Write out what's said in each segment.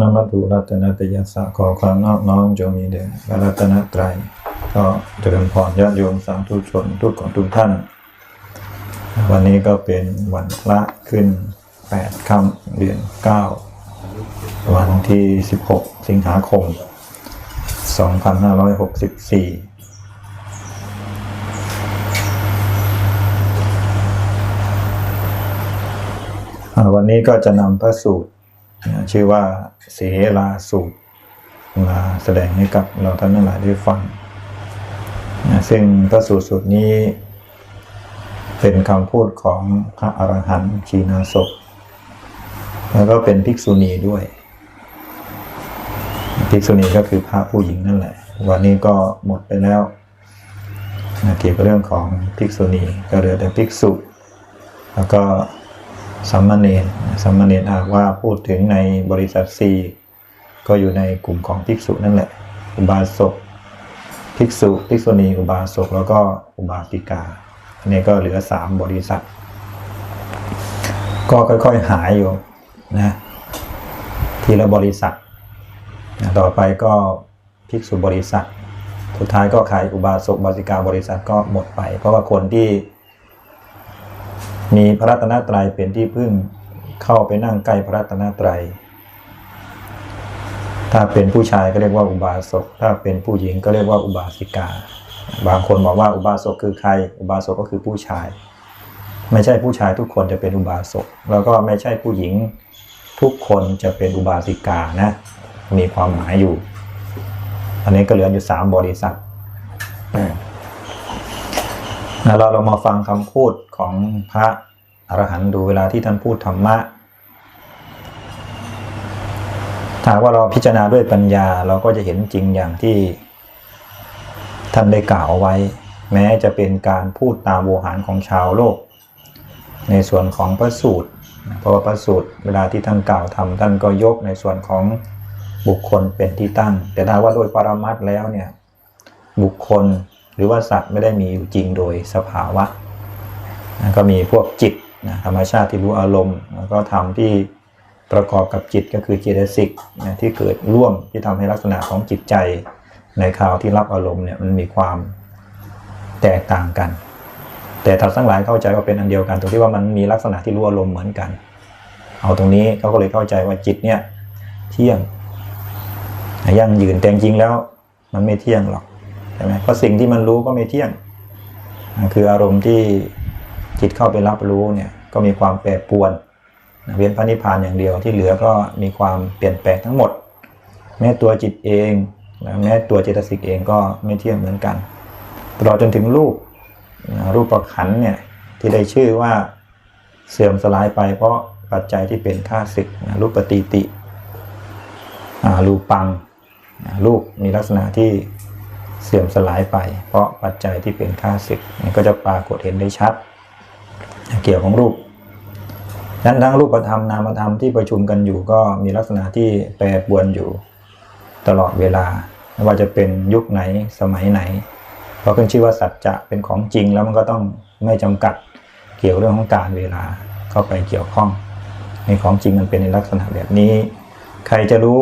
นมัตถุรัตนตยสสะขอความนอบน้อมจงมีแด่พระรัตนตรัยก็เจริญพรญาติโยมสาธุชนทุกคนทุกท่าน วันนี้ก็เป็นวันพระขึ้นแปดค่ำเดือนเก้าวันที่16สิงหาคม2564อ่วันนี้ก็จะนำพระสูตร ชื่อว่าเสลาสูตรมาแสดงให้กับเราท่านทั้งหลายได้ฟังนะซึ่งพระสูตรสูตรนี้ เป็นคำพูดของพระอรหันต์ชีนาศพแล้วก็เป็นภิกษุณีด้วย ภิกษุณีก็คือพระผู้หญิงนั่นแหละ วันนี้ก็หมดไปแล้วเกี่ยวกับเรื่องของภิกษุณีก็เหลือแต่ภิกษุ แล้วก็ สัมมาเนรสัมมาเนรหากว่าพูดถึงในบริษัทซีก็อยู่ในกลุ่มของภิกษุนั่นแหละ อุบาสกภิกษุภิกษุณีอุบาสกแล้วก็อุบาสิกาอันนี้ก็เหลือสามบริษัท ก็ค่อยๆหายอยู่นะทีละบริษัท ต่อไปก็ภิกษุบริษัท สุดท้ายก็ขายอุบาสกบาสิกาบริษัทก็หมดไป เพราะว่าคนที่ มีพระรัตนตรัยเป็นที่พึ่งเข้าไปนั่งใกล้พระรัตนตรัย ถ้าเป็นผู้ชายก็เรียกว่าอุบาสก ถ้าเป็นผู้หญิงก็เรียกว่าอุบาสิกา บางคนบอกว่าอุบาสกคือใคร อุบาสกก็คือผู้ชาย ไม่ใช่ผู้ชายทุกคนจะเป็นอุบาสก แล้วก็ไม่ใช่ผู้หญิงทุกคนจะเป็นอุบาสิกานะ มีความหมายอยู่ อันนี้ก็เหลืออยู่สามบริษัท เราเรามาฟังคำพูดของพระอรหันต์ดูเวลาที่ท่านพูดธรรมะถ้าว่าเราพิจารณาด้วยปัญญาเราก็จะเห็นจริงอย่างที่ท่านได้กล่าวไว้ แม้จะเป็นการพูดตามโวหารของชาวโลก ในส่วนของพระสูตรเพราะว่าพระสูตรเวลาที่ท่านกล่าวทำท่านก็ยกในส่วนของบุคคลเป็นที่ตั้ง แต่ถ้าว่าโดยปรามัดแล้วเนี่ยบุคคล หรือว่าสัตว์ไม่ได้มีอยู่จริงโดยสภาวะนะก็มีพวกจิตนะธรรมชาติที่รู้อารมณ์ แล้วก็ธรรมที่ประกอบกับจิตก็คือเจตสิกนะที่เกิดร่วมที่ทำให้ลักษณะของจิตใจในคราวที่รับอารมณ์เนี่ยมันมีความแตกต่างกัน แต่ท่านทั้งหลายเข้าใจว่าเป็นอันเดียวกันตรงที่ว่ามันมีลักษณะที่รู้อารมณ์เหมือนกัน เอาตรงนี้เขาก็เลยเข้าใจว่าจิตเนี่ยเที่ยงยั่งยืนแต่จริงแล้วมันไม่เที่ยงหรอก ใช่ไหมเพราะสิ่งที่มันรู้ก็ไม่เที่ยง คืออารมณ์ที่จิตเข้าไปรับรู้เนี่ยก็มีความแปรปวนเว้นพระนิพพานอย่างเดียวที่เหลือก็มีความเปลี่ยนแปลงทั้งหมด แม้ตัวจิตเองแม้ตัวเจตสิกเองก็ไม่เที่ยงเหมือนกันตลอดจนถึงรูปรูปประขันเนี่ยที่ได้ชื่อว่าเสื่อมสลายไปเพราะปัจจัยที่เป็นข้าศึกรูปปฏิติรูปังรูปมีลักษณะที่ เสื่อมสลายไป เพราะปัจจัยที่เป็นค่าศึกนี่ก็จะปรากฏเห็นได้ชัด เกี่ยวของรูปนั้นทั้งรูปธรรมนามธรรมที่ประชุมกันอยู่ก็มีลักษณะที่แปรปรวนอยู่ตลอดเวลาไม่ว่าจะเป็นยุคไหนสมัยไหน เพราะขึ้นชื่อว่าสัจจะเป็นของจริงแล้วมันก็ต้องไม่จำกัดเกี่ยวเรื่องของการเวลาเข้าไปเกี่ยวข้อง ในของจริงมันเป็นในลักษณะแบบนี้ ใครจะรู้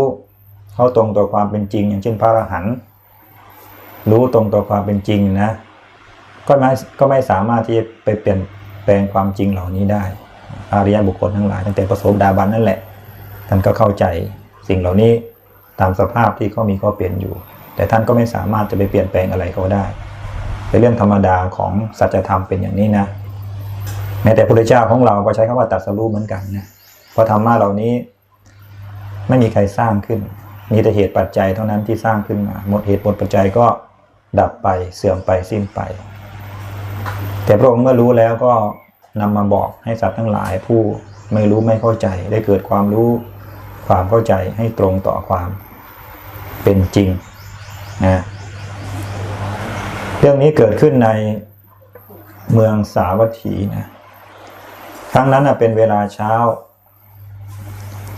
เข้าตรงต่อความเป็นจริง อย่างเช่นพระอรหันต์ รู้ตรงต่อความเป็นจริงนะ ก็ไม่ก็ไม่สามารถที่จะไปเปลี่ยนแปลงความจริงเหล่านี้ได้ อริยบุคคลทั้งหลายตั้งแต่ประสบดาบันนั่นแหละ ท่านก็เข้าใจสิ่งเหล่านี้ตามสภาพที่เขามีเขาเปลี่ยนอยู่ แต่ท่านก็ไม่สามารถจะไปเปลี่ยนแปลงอะไรเขาได้ เป็นเรื่องธรรมดาของสัจธรรมเป็นอย่างนี้นะ แม้แต่พระพุทธเจ้าของเราก็ใช้คำว่าตรัสรู้เหมือนกันนะ เพราะธรรมะเหล่านี้ไม่มีใครสร้างขึ้น มีแต่เหตุปัจจัยเท่านั้นที่สร้างขึ้นมา หมดเหตุหมดปัจจัยก็ ดับไปเสื่อมไปสิ้นไป แต่พระองค์เมื่อรู้แล้วก็นำมาบอกให้สัตว์ทั้งหลายผู้ไม่รู้ไม่เข้าใจ ได้เกิดความรู้ความเข้าใจให้ตรงต่อความเป็นจริงนะเรื่องนี้เกิดขึ้นในเมืองสาวัตถีนะครั้งนั้นเป็นเวลาเช้า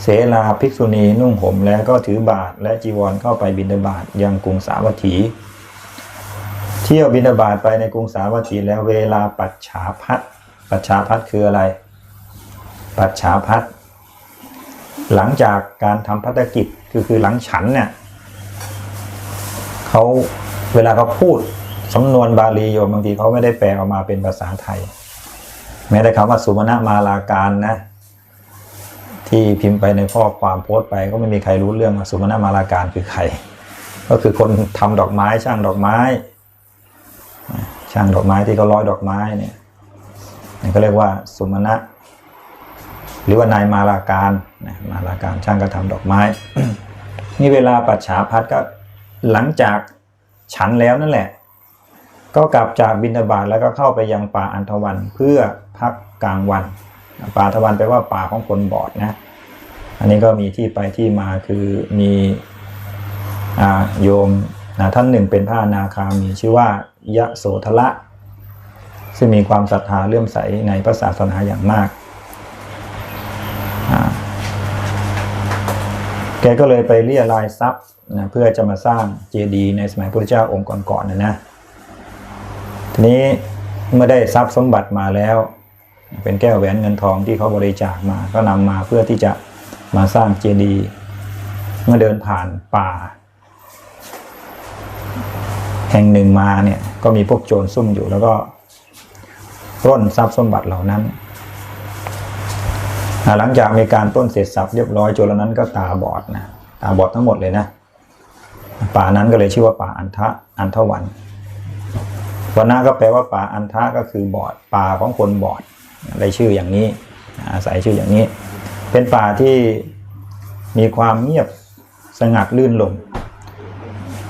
เสลาภิกษุณีนุ่งห่มแล้วก็ถือบาทและจีวรเข้าไปบิณฑบาตยังกรุงสาวัตถี เที่ยวบิณฑบาตไปในกรุงสาวัตถีแล้วเวลาปัจฉาพัดปัจฉาพัดคืออะไร ปัจฉาพัดหลังจากการทำพัฒกิจคือคือหลังฉันเนี่ยเขาเวลาเขาพูดสำนวนบาลีโยมบางทีเขาไม่ได้แปลออกมาเป็นภาษาไทย แม้แต่คำว่าสุมาณมาลาการนะที่พิมพ์ไปในข้อความโพสต์ไป ก็ไม่มีใครรู้เรื่องว่าสุมาณมาลาการคือใคร ก็คือคนทำดอกไม้ช่างดอกไม้ ช่างดอกไม้ที่เขาร้อยดอกไม้เนี่ยนี่เขาเรียกว่าสุมาณะหรือว่านายมาลาการนะมาลาการช่างกระทำดอกไม้ นี่เวลาปัจฉาพัดก็หลังจากฉันแล้วนั่นแหละ ก็กลับจากบินทบาทแล้วก็เข้าไปยังป่าอันทวันเพื่อพักกลางวัน ป่าทวันแปลว่าป่าของคนบอดนะ อันนี้ก็มีที่ไปที่มาคือมีอโยมนะท่านหนึ่งเป็นพระนาคามีชื่อว่า ยะโสธละซึ่งมีความศรัทธาเลื่อมใสในพระศาสนาอย่างมาก แกก็เลยไปเรียรายทรัพย์นะเพื่อจะมาสร้างเจดีย์ในสมัยพระเจ้าองค์ก่อนๆนะนะ ทีนี้เมื่อได้ทรัพย์สมบัติมาแล้ว เป็นแก้วแหวนเงินทองที่เขาบริจาคมา ก็นำมาเพื่อที่จะมาสร้างเจดีย์เมื่อเดินผ่านป่า แห่งหนึ่งมาเนี่ยก็มีพวกโจรซุ่มอยู่แล้วก็ปล้นทรัพย์สมบัติเหล่านั้น หลังจากมีการต้นเสร็จสับเรียบร้อยโจรนั้นก็ตาบอดนะตาบอดทั้งหมดเลยนะ ป่านั้นก็เลยชื่อว่าป่าอันทะอันทวันวันนาก็แปลว่าป่าอันทะก็คือบอดป่าของคนบอดได้ชื่ออย่างนี้อาศัยชื่ออย่างนี้ เป็นป่าที่มีความเงียบสงัดลื่นลม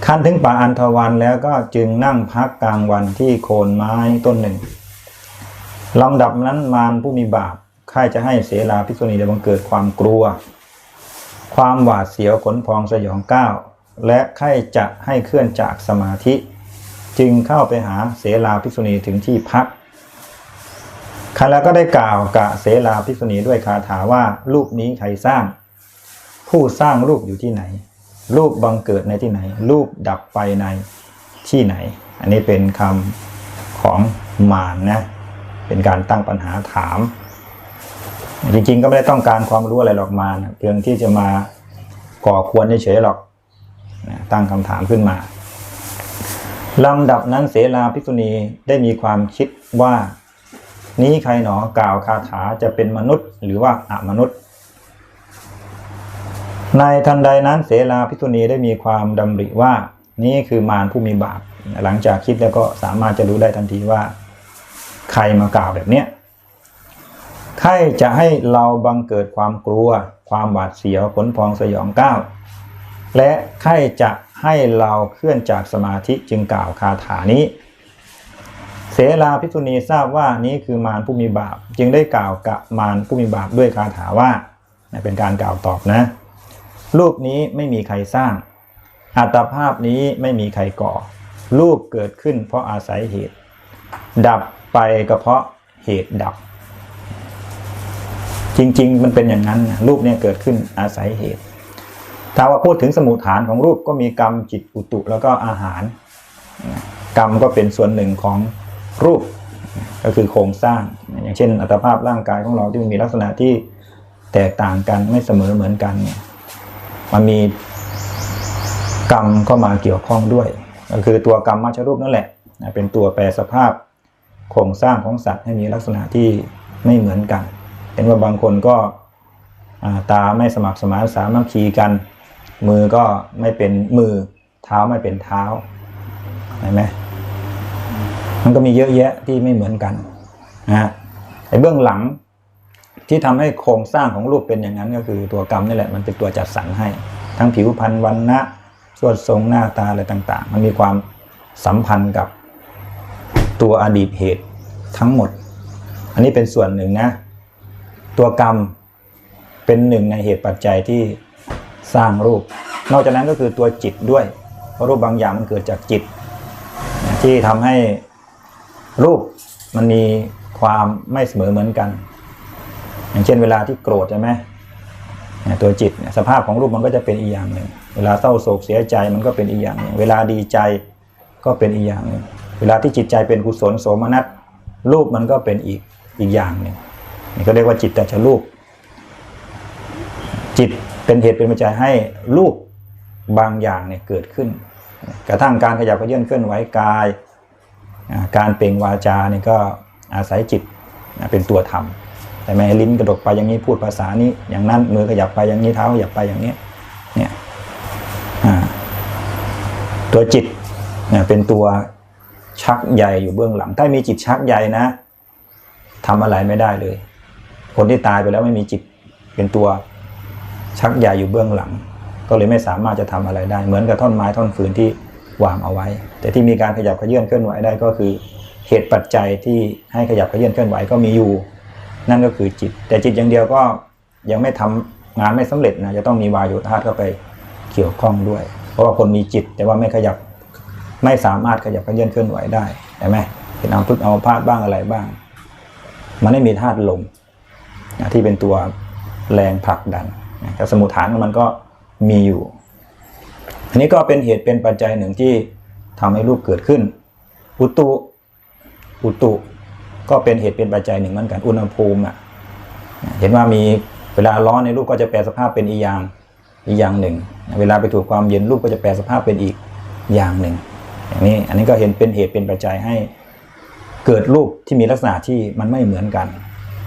ขั้นถึงป่าอันทวันแล้วก็จึงนั่งพักกลางวันที่โคนไม้ต้นหนึ่งลำดับนั้นมารผู้มีบาปใครจะให้เสลาภิษุณีได้บังเกิดความกลัว ความหวาดเสียวขนพองสยองก้าวและใครจะให้เคลื่อนจากสมาธิ จึงเข้าไปหาเสลาภิกษุณีถึงที่พักครั้นแล้วก็ได้กล่าวกับเสลาภิกษุณีด้วยคาถาว่ารูปนี้ใครสร้าง ผู้สร้างรูปอยู่ที่ไหน รูปบังเกิดในที่ไหน รูปดับไปในที่ไหน อันนี้เป็นคำของมารนะเป็นการตั้งปัญหาถาม จริงๆก็ไม่ได้ต้องการความรู้อะไรหรอกมานเพียงที่จะมาก่อควรเฉยๆหรอกตั้งคำถามขึ้นมาลำดับนั้นเสลาภิกษุณีได้มีความคิดว่า นี้ใครหนอกล่าวคาถาจะเป็นมนุษย์หรือว่าอมนุษย์ ในทันใดนั้นเสลาภิกษุณีได้มีความดำริว่า นี่คือมารผู้มีบาป หลังจากคิดแล้วก็สามารถจะรู้ได้ทันทีว่า ใครมากล่าวแบบเนี้ยใครจะให้เราบังเกิดความกลัว ความหวาดเสียวขนพองสยองก้าวและใครจะให้เราเคลื่อนจากสมาธิจึงกล่าวคาถานี้ เสลาภิกษุณีทราบว่านี้คือมารผู้มีบาป จึงได้กล่าวกับมารผู้มีบาปด้วยคาถาว่าเป็นการกล่าวตอบนะ รูปนี้ไม่มีใครสร้าง อัตภาพนี้ไม่มีใครก่อ รูปเกิดขึ้นเพราะอาศัยเหตุ ดับไปก็เพราะเหตุดับ จริง ๆ มันเป็นอย่างนั้นนะรูปเนี่ยเกิดขึ้นอาศัยเหตุ ถ้าว่าพูดถึงสมุฏฐานของรูปก็มีกรรมจิตอุตุแล้วก็อาหาร กรรมก็เป็นส่วนหนึ่งของรูปก็คือโครงสร้าง อย่างเช่น อัตภาพร่างกายของเราที่มันมีลักษณะที่แตกต่างกันไม่เสมอเหมือนกันเนี่ย มันมีกรรมเข้ามาเกี่ยวข้องด้วย ก็คือตัวกรรมมัชรูปนั่นแหละเป็นตัวแปรสภาพโครงสร้างของสัตว์ให้มีลักษณะที่ไม่เหมือนกัน เห็นว่าบางคนก็ตาไม่สมัครสมานสามัคคีกัน มือก็ไม่เป็นมือเท้าไม่เป็นเท้าเห็นไหมมันก็มีเยอะแยะที่ไม่เหมือนกันนะไอ้เบื้องหลัง ที่ทำให้โครงสร้างของรูปเป็นอย่างนั้นก็คือตัวกรรมนี่แหละมันเป็นตัวจัดสรรให้ ทั้งผิวพรรณวันนะส่วดทรงหน้าตาอะไรต่าง ๆ มันมีความสัมพันธ์กับตัวอดีตเหตุทั้งหมด อันนี้เป็นส่วนหนึ่งนะ ตัวกรรมเป็นหนึ่งในเหตุปัจจัยที่สร้างรูป นอกจากนั้นก็คือตัวจิตด้วยเพราะรูปบางอย่างมันเกิดจากจิต ที่ทำให้รูปมันมีความไม่เสมอเหมือนกัน อย่างเช่นเวลาที่โกรธใช่ไหมตัวจิตสภาพของรูปมันก็จะเป็นอีกอย่างหนึ่งเวลาเศร้าโศกเสียใจมันก็เป็นอีกอย่างหนึ่งเวลาดีใจก็เป็นอีกอย่างหนึ่งเวลาที่จิตใจเป็นกุศลโสมนัสรูปมันก็เป็นอีกอีกอย่างหนึ่งนี่ก็เรียกว่าจิตแต่ชรูป จิตเป็นเหตุเป็นปัจจัยให้รูปบางอย่างเนี่ยเกิดขึ้น กระทั่งการขยับเขยื่อนเคลื่อนไหวกาย การเปล่งวาจาเนี่ยก็อาศัยจิตเป็นตัวทำ แต่แม่ลิ้นกระดกไปอย่างนี้พูดภาษานี้ อย่างนั้นมือขยับไปอย่างนี้เท้าขยับไปอย่างนี้เนี่ยตัวจิตเนี่ยเป็นตัวชักใยอยู่เบื้องหลัง ถ้ามีจิตชักใยนะทำอะไรไม่ได้เลย คนที่ตายไปแล้วไม่มีจิตเป็นตัวชักใยอยู่เบื้องหลัง ก็เลยไม่สามารถจะทำอะไรได้ เหมือนกับท่อนไม้ท่อนฟืนที่วางเอาไว้ แต่ที่มีการขยับขยื่นเคลื่อนไหวได้ก็คือเหตุปัจจัยที่ให้ขยับขยื่นเคลื่อนไหวก็มีอยู่ นั่นก็คือจิต แต่จิตอย่างเดียวก็ยังไม่ทำงานไม่สำเร็จนะจะต้องมีวายโยธาเข้าไปเกี่ยวข้องด้วย เพราะว่าคนมีจิต แต่ว่าไม่ขยับไม่สามารถขยับเขยื่อนเคลื่อนไหวได้เห็นไหมเป็นอัมพึกษ์อัมพาตบ้างอะไรบ้าง มันไม่มีธาตุลมนะที่เป็นตัวแรงผลักดันนะแต่สมุทฐานของมันก็มีอยู่ อันนี้ก็เป็นเหตุเป็นปัจจัยหนึ่งที่ทำให้รูปเกิดขึ้นอุตุอุตุ ก็เป็นเหตุเป็นปัจจัยหนึ่งเหมือนกันอุณหภูมิอะเห็นว่ามีเวลาร้อนในรูปก็จะแปลสภาพเป็นอีกอย่างอีกอย่างหนึ่ง เวลาไปถูกความเย็นรูปก็จะแปลสภาพเป็นอีกอย่างหนึ่งอย่างนี้อันนี้ก็เห็นเป็นเหตุเป็นปัจจัยให้เกิดรูปที่มีลักษณะที่มันไม่เหมือนกัน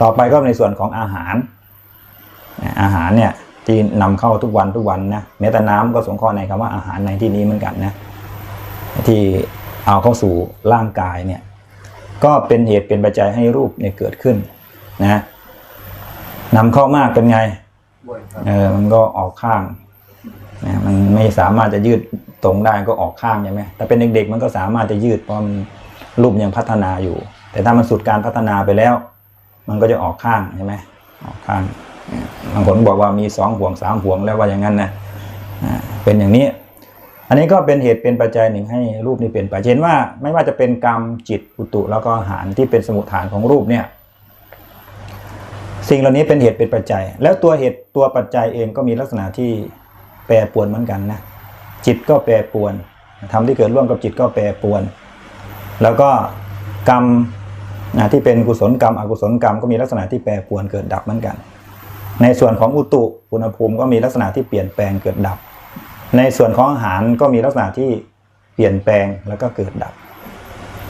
ต่อไปก็ในส่วนของอาหาร อาหารเนี่ยที่นำเข้าทุกวันทุกวันนะแม้แต่น้ำก็สงเคราะห์ในคำว่าอาหารในที่นี้เหมือนกันนะที่เอาเข้าสู่ร่างกายเนี่ย ก็เป็นเหตุเป็นปัจจัยให้รูปเนี่ยเกิดขึ้นนะนำเข้ามากเป็นไงบ่อยครับเออมันก็ออกข้างนะมันไม่สามารถจะยืดตรงได้ก็ออกข้างใช่ไหมแต่เป็นเด็กๆมันก็สามารถจะยืดเพราะมันรูปยังพัฒนาอยู่ แต่ถ้ามันสุดการพัฒนาไปแล้ว มันก็จะออกข้างใช่ไหมออกข้างเนี่ยบางคนบอกว่ามีสองห่วงสามห่วงแล้วว่าอย่างนั้นนะอ่าเป็นอย่างนี้ อันนี้ก็เป็นเหตุเป็นปัจจัยหนึ่งให้รูปนี้เป็นไปเห็นว่า ไม่ว่าจะเป็นกรรมจิตอุตุแล้วก็อาหารที่เป็นสมุทฐานของรูปเนี่ยสิ่งเหล่านี้เป็นเหตุเป็นปัจจัย แล้วตัวเหตุตัวปัจจัยเองก็มีลักษณะที่แปรปรวนเหมือนกันนะจิตก็แปรปรวนทำที่เกิดร่วมกับจิตก็แปรปรวน แล้วก็กรรมนะที่เป็นกุศลกรรมอกุศลกรรมก็มีลักษณะที่แปรปรวนเกิดดับเหมือนกัน ในส่วนของอุตุอุณหภูมิก็มีลักษณะที่เปลี่ยนแปลงเกิดดับ ในส่วนของอาหารก็มีลักษณะที่เปลี่ยนแปลงแล้วก็เกิดดับ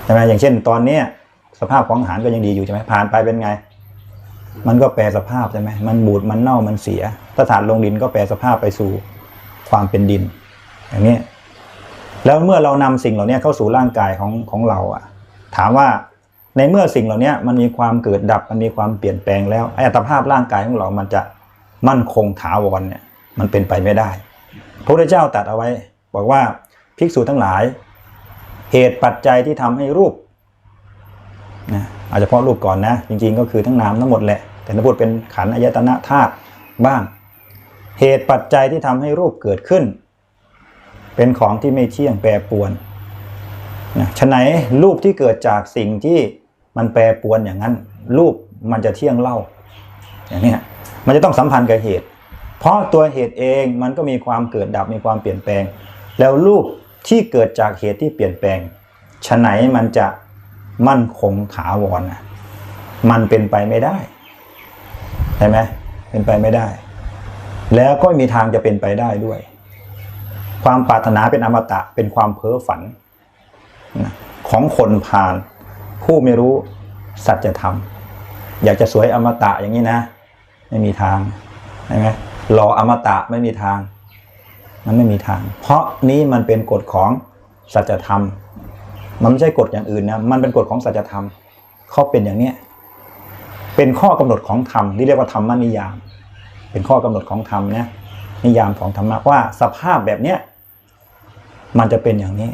ใช่ไหมอย่างเช่น ตอนเนี้ยสภาพของอาหารก็ยังดีอยู่ใช่ไหมผ่านไปเป็นไง มันก็แปลสภาพใช่ไหมมันบูดมันเน่ามันเสีย ถ้าถาดลงดินก็แปลสภาพไปสู่ความเป็นดิน อย่างนี้แล้วเมื่อเรานำสิ่งเหล่านี้เข้าสู่ร่างกายของของเราอะถามว่าในเมื่อสิ่งเหล่านี้มันมีความเกิดดับมันมีความเปลี่ยนแปลงแล้วไอ้อัตภาพร่างกายของเรามันจะมั่นคงถาวรเนี่ย มันเป็นไปไม่ได้ พระพุทธเจ้าตัดเอาไว้ บอกว่าภิกษุทั้งหลาย เหตุปัจจัยที่ทำให้รูปนะอาจจะเฉพาะรูปก่อนนะ จริงๆ ก็คือทั้งนามทั้งหมดแหละ แต่ถ้าพูดเป็นขันอายตนะธาตุบ้าง เหตุปัจจัยที่ทำให้รูปเกิดขึ้น เป็นของที่ไม่เที่ยงแปรปรวนนะฉะไหนรูปที่เกิดจากสิ่งที่มันแปรปรวนอย่างนั้น รูปมันจะเที่ยงเล่าอย่างนี้มันจะต้องสัมพันธ์กับเหตุ เพราะตัวเหตุเองมันก็มีความเกิดดับมีความเปลี่ยนแปลง แล้วรูปที่เกิดจากเหตุที่เปลี่ยนแปลงฉะไหนมันจะมั่นคงถาวรนะมันเป็นไปไม่ได้ใช่ไหมเป็นไปไม่ได้ แล้วก็มีทางจะเป็นไปได้ด้วย ความปรารถนาเป็นอมตะเป็นความเพ้อฝัน ของคนผ่าน ผู้ไม่รู้สัจธรรมอยากจะสวยอมตะอย่างนี้นะ ไม่มีทางใช่ไหม รออมตะไม่มีทาง มันไม่มีทาง เพราะนี้มันเป็นกฎของสัจธรรม มันไม่ใช่กฎอย่างอื่นนะ มันเป็นกฎของสัจธรรม เขาเป็นอย่างเนี้ย เป็นข้อกำหนดของธรรมที่เรียกว่าธรรมนิยาม เป็นข้อกำหนดของธรรมนะ นิยามของธรรมะว่าสภาพแบบเนี้ยมันจะเป็นอย่างนี้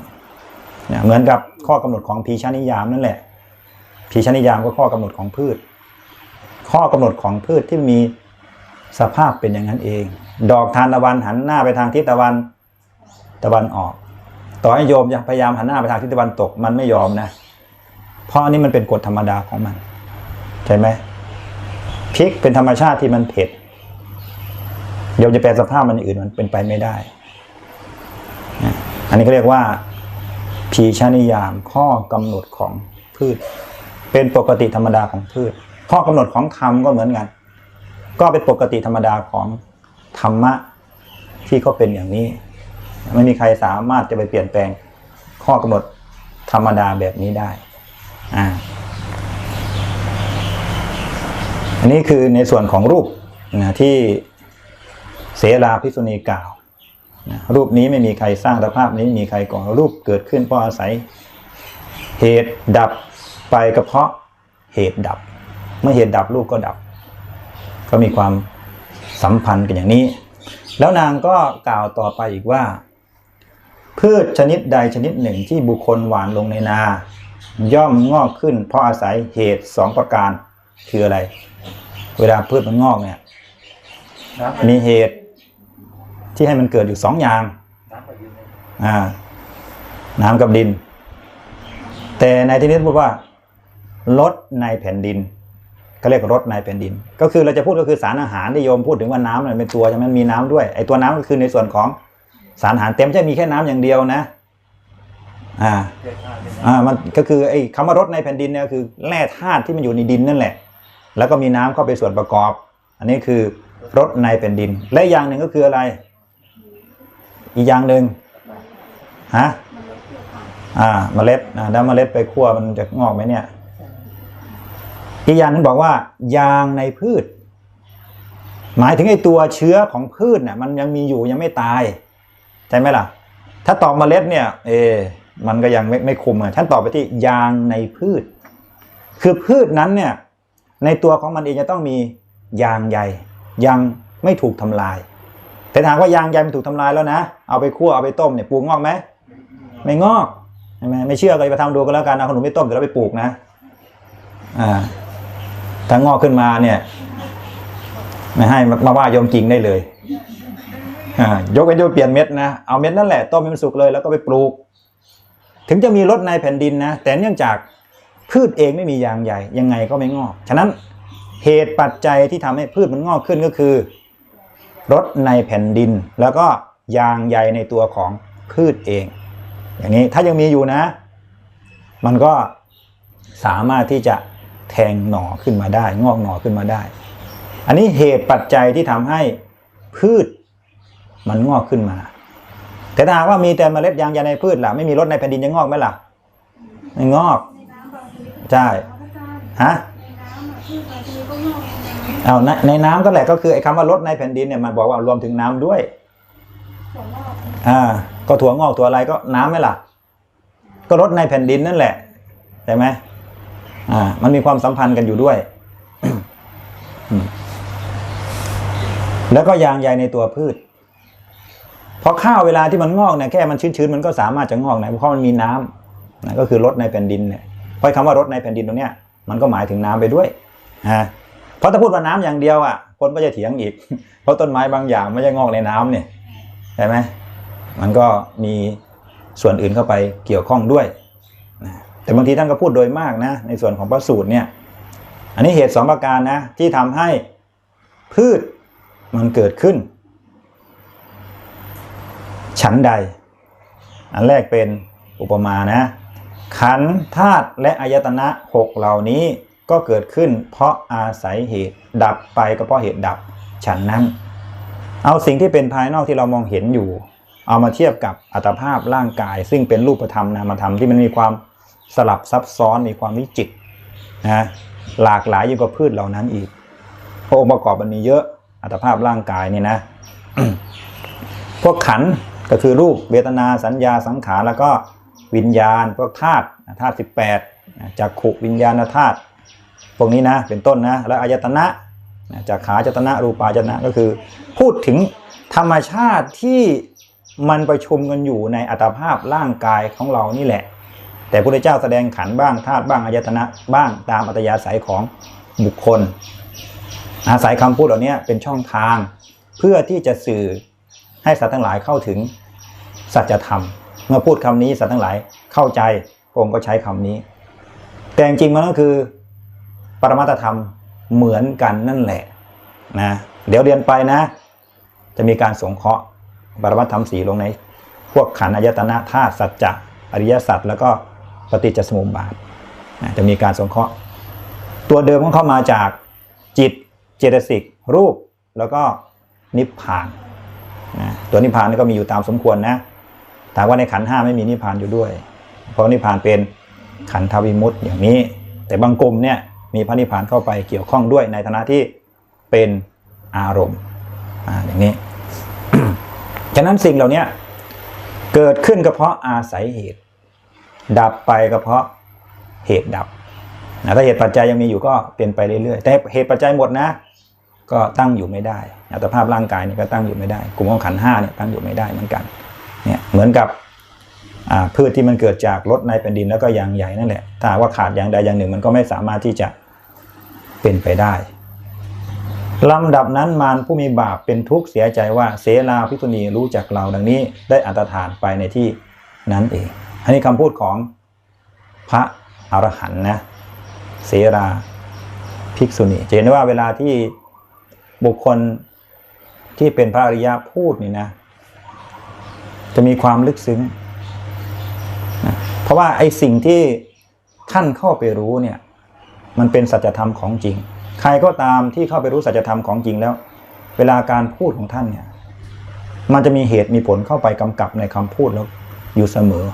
นะเหมือนกับข้อกำหนดของพีชานิยามนั่นแหละพีชานิยามก็ข้อกำหนดของพืช ข้อกำหนดของพืชที่มี สภาพเป็นอย่างนั้นเอง ดอกทานตะวันหันหน้าไปทางทิศตะวันตะวันออก ต่อให้โยมพยายามหันหน้าไปทางทิศตะวันตกมันไม่ยอมนะ เพราะอันนี้มันเป็นกฎธรรมดาของมันใช่ไหมพริกเป็นธรรมชาติที่มันเผ็ดโยมจะแปลสภาพมันอื่นมันเป็นไปไม่ได้ อันนี้ก็เรียกว่าพีชานิยามข้อกำหนดของพืช เป็นปกติธรรมดาของพืช ข้อกำหนดของธรรมก็เหมือนกัน ก็เป็นปกติธรรมดาของธรรมะที่เขาเป็นอย่างนี้ ไม่มีใครสามารถจะไปเปลี่ยนแปลงข้อกำหนดธรรมดาแบบนี้ได้อ่าอันนี้คือในส่วนของรูปนะที่เสราพิษุณีกล่าวนะรูปนี้ไม่มีใครสร้างสภาพนี้มีใครก่อรูปเกิดขึ้นเพราะอาศัย เหตุดับไปก็เพาะเหตุดับ เมื่อเหตุดับรูปก็ดับ ก็มีความสัมพันธ์กันอย่างนี้ แล้วนางก็กล่าวต่อไปอีกว่า พืชชนิดใดชนิดหนึ่งที่บุคคลหวานลงในนา ย่อมงอกขึ้น เพราะอาศัยเหตุสองประการคืออะไร เวลาพืชมันงอกเนี่ยมีเหตุที่ให้มันเกิดอยู่สองอย่างอ่าน้ำกับดิน แต่ในที่นี้พูดว่าลดในแผ่นดิน ก็เรียกรสในแผ่นดิน ก็คือเราจะพูดก็คือสารอาหารที่โยมพูดถึงว่าน้ำมันเป็นตัวใช่ไหมมันมีน้ำด้วยไอ้ตัวน้ำก็คือในส่วนของสารอาหารเต็มไม่ใช่มีแค่น้ำอย่างเดียวนะอ่าอ่ามันก็คือไอ้คำว่ารสในแผ่นดินเนี่ยคือแร่ธาตุที่มันอยู่ในดินนั่นแหละ แล้วก็มีน้ำเข้าไปส่วนประกอบ อันนี้คือรสในแผ่นดิน และอีกอย่างหนึ่งก็คืออะไร อีกอย่างหนึ่งฮะอ่าเมล็ดนะแล้วเมล็ดไปคั่วมันจะงอกไหมเนี่ย อีกอย่างนึงบอกว่ายางในพืช หมายถึงไอ้ตัวเชื้อของพืชเนี่ยมันยังมีอยู่ยังไม่ตายใช่ไหมล่ะ ถ้าตอบเมล็ดเนี่ย เอ มันก็ยังไม่ไม่คุมอะฉันตอบไปที่ยางในพืช คือพืชนั้นเนี่ย ในตัวของมันเองจะต้องมียางใยยังไม่ถูกทำลาย แต่ถามว่ายางใยมันถูกทำลายแล้วนะ เอาไปคั่วเอาไปต้มเนี่ยปลูกงอกไหมไม่งอกใช่ไหมไม่เชื่อก็ไปทำดูกันแล้วกันเอาขนมไปต้มเดี๋ยวเราไปปลูกนะ อ่า ถ้างอกขึ้นมาเนี่ย ไม่ให้มามาว่าโยมกิงได้เลยยกเว้นจะเปลี่ยนเม็ดนะเอาเม็ดนั่นแหละต้มให้มันสุกเลย แล้วก็ไปปลูก ถึงจะมีรสในแผ่นดินนะแต่เนื่องจากพืชเองไม่มียางใหญ่ ยังไงก็ไม่งอก ฉะนั้นเหตุปัจจัยที่ทำให้พืชมันงอกขึ้นก็คือรสในแผ่นดิน แล้วก็ยางใยในตัวของพืชเอง อย่างนี้ถ้ายังมีอยู่นะ มันก็สามารถที่จะ แทงหน่อขึ้นมาได้ งอกหน่อขึ้นมาได้ อันนี้เหตุปัจจัยที่ทำให้พืชมันงอกขึ้นมา แต่ถ้าหากว่ามีแต่เมล็ดยางใยในพืชล่ะไม่มีรสในแผ่นดินจะงอกไหมล่ะไม่งอกใช่ฮะในน้ำอะพืชบางทีก็งอกในน้เอาในในน้ำก็แหละก็คือไอ้คำว่ารสในแผ่นดินเนี่ยมันบอกว่ารวมถึงน้ำด้วยอ่าก็ถั่วงอกถั่วอะไรก็น้ำไหมล่ะ ก็รสในแผ่นดินนั่นแหละใช่ไหม อ่า มันมีความสัมพันธ์กันอยู่ด้วย แล้วก็ยางใยในตัวพืช เพราะข้าวเวลาที่มันงอกเนี่ยแค่มันชื้นๆมันก็สามารถจะงอกนะเพราะมันมีน้ำนะก็คือรสในแผ่นดินเนี่ยเพราะคำว่ารสในแผ่นดินตรงเนี้ยมันก็หมายถึงน้ำไปด้วยฮะเพราะถ้าพูดว่าน้ำอย่างเดียวอะคนก็จะเถียงอีก เพราะต้นไม้บางอย่างไม่ใช่งอกในน้ำเนี่ยใช่ไหมมันก็มีส่วนอื่นเข้าไปเกี่ยวข้องด้วย แต่บางทีท่านก็พูดโดยมากนะ ในส่วนของพระสูตรเนี่ย อันนี้เหตุสองประการนะ ที่ทำให้พืชมันเกิดขึ้น ฉันใด อันแรกเป็นอุปมานะ ขันธ์ธาตุและอายตนะหกเหล่านี้ก็เกิดขึ้น เพราะอาศัยเหตุดับไปก็เพราะเหตุดับฉันนั้น เอาสิ่งที่เป็นภายนอกที่เรามองเห็นอยู่ เอามาเทียบกับอัตภาพร่างกาย ซึ่งเป็นรูปธรรมนามธรรมที่มันมีความ สลับซับซ้อนมีความวิจิตรนะหลากหลายยิ่งกว่าพืชเหล่านั้นอีก เพราะองค์ประกอบมันมีเยอะอัตภาพร่างกายนี่นะพวกขันก็คือรูปเวทนาสัญญาสังขารแล้วก็วิญญาณพวกธาตุธาตุสิบแปดจากขุวิญญาณธาตุพวกนี้นะเป็นต้นนะแล้วอายตนะจากขาจตนะรูปายตนะก็คือ พูดถึงธรรมชาติที่มันประชุมกันอยู่ในอัตภาพร่างกายของเรานี่แหละ แต่พระพุทธเจ้าแสดงขันบ้างธาตุบ้างอายตนะบ้างตามอัตยาศัยของบุคคล อาศัยคำพูดเหล่านี้เป็นช่องทาง เพื่อที่จะสื่อให้สัตว์ทั้งหลายเข้าถึงสัจธรรม เมื่อพูดคำนี้สัตว์ทั้งหลายเข้าใจพระองค์ก็ใช้คำนี้ แต่จริงๆมันก็คือปรมัตธรรมเหมือนกันนั่นแหละนะเดี๋ยวเรียนไปนะ จะมีการสงเคราะห์ปรมัตธรรมสีลงใน พวกขันอายตนะธาตุสัจจะอริยสัจแล้วก็ ปฏิจจสมุปบาทจะมีการสงเคราะห์ ตัวเดิมของเข้ามาจากจิตเจตสิกรูปแล้วก็นิพพานนะตัวนิพพานนี่ก็มีอยู่ตามสมควรนะแต่ว่าในขันห้าไม่มีนิพพานอยู่ด้วย เพราะนิพพานเป็นขันธวิมุตติอย่างนี้ แต่บางกลุ่มเนี่ยมีพระนิพพานเข้าไปเกี่ยวข้องด้วยในฐานะที่เป็นอารมณ์อ่าอย่างนี้ ฉะนั้นสิ่งเหล่านี้เกิดขึ้นก็เพราะอาศัยเหตุ ดับไปก็เพราะเหตุดับนะถ้าเหตุปัจจัยยังมีอยู่ก็เป็นไปเรื่อยๆ แต่เหตุปัจจัยหมดนะ ก็ตั้งอยู่ไม่ได้อัตภาพร่างกายนี่ก็ตั้งอยู่ไม่ได้ กลุ่มของขันห้าเนี่ยตั้งอยู่ไม่ได้เหมือนกันเนี่ยเหมือนกับพืชที่มันเกิดจากรถในแผ่นดินแล้วก็ยางใหญ่นั่นแหละ ถ้าว่าขาดอย่างใดอย่างหนึ่งมันก็ไม่สามารถที่จะเป็นไปได้ลำดับนั้นมารผู้มีบาปเป็นทุกข์เสียใจว่าเสลาภิกษุณีรู้จักเราดังนี้ได้อันตรธานไปในที่นั้นเอง อันนี้คำพูดของพระอรหันต์นะเสราภิกษุณีจะเห็นได้ว่าเวลาที่บุคคลที่เป็นพระอริยะพูดนี่นะ จะมีความลึกซึ้งนะเพราะว่าไอ้สิ่งที่ท่านเข้าไปรู้เนี่ย มันเป็นสัจธรรมของจริง ใครก็ตามที่เข้าไปรู้สัจธรรมของจริงแล้ว เวลาการพูดของท่านเนี่ย มันจะมีเหตุมีผลเข้าไปกำกับในคำพูดแล้วอยู่เสมอ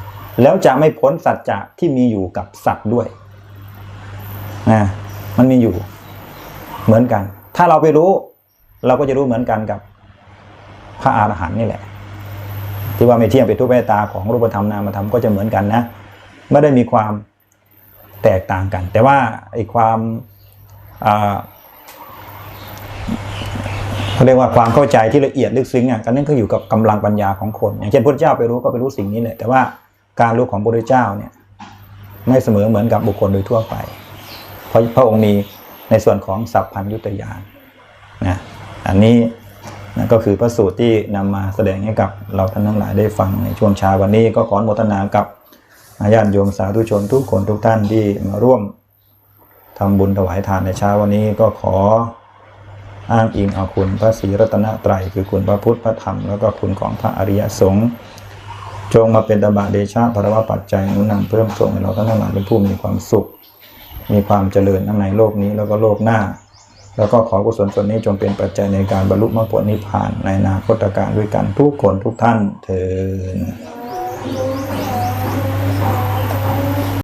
แล้วจะไม่พ้นสัจจะที่มีอยู่กับสัตว์ด้วยนะมันมีอยู่เหมือนกัน ถ้าเราไปรู้ เราก็จะรู้เหมือนกันกับพระอรหันต์นี่แหละ ที่ว่าไม่เที่ยงเป็นทุกข์ไม่ตาของรูปธรรมนามธรรมก็จะเหมือนกันนะ ไม่ได้มีความแตกต่างกัน แต่ว่าไอ้ความเขาเรียกว่าความเข้าใจที่ละเอียดลึกซึ้งอะก็นั่นก็อยู่กับกำลังปัญญาของคน อย่างเช่นพระเจ้าไปรู้ก็ไปรู้สิ่งนี้แหละแต่ว่า การรู้ของพระพุทธเจ้าเนี่ยไม่เสมอเหมือนกับบุคคลโดยทั่วไป เพราะพระองค์มีในส่วนของสัพพัญยุตยานนะอันนี้นะก็คือพระสูตรที่นำมาแสดงให้กับเราท่านทั้งหลายได้ฟังในช่วงเช้าวันนี้ก็ขออนุโมทนากับญาติโยมสาธุชนทุกคนทุกท่านที่มาร่วมทำบุญถวายทานในเช้าวันนี้ก็ขออ้างอิงเอาคุณพระศรีรัตนตรัยคือคุณพระพุทธพระธรรม แล้วก็คุณของพระอริยสงฆ์ จงมาเป็นตบะเดชะพระวะปัจจัยนุนำเพิ่มส่งให้เราทั้งหลายเป็นผู้มีความสุข มีความเจริญทั้งในโลกนี้แล้วก็โลกหน้า แล้วก็ขอกุศลส่วนนี้จงเป็นปัจจัยในการบรรลุมรรคผลนิพพานในนาคตการด้วยกันทุกคนทุกท่านเถิด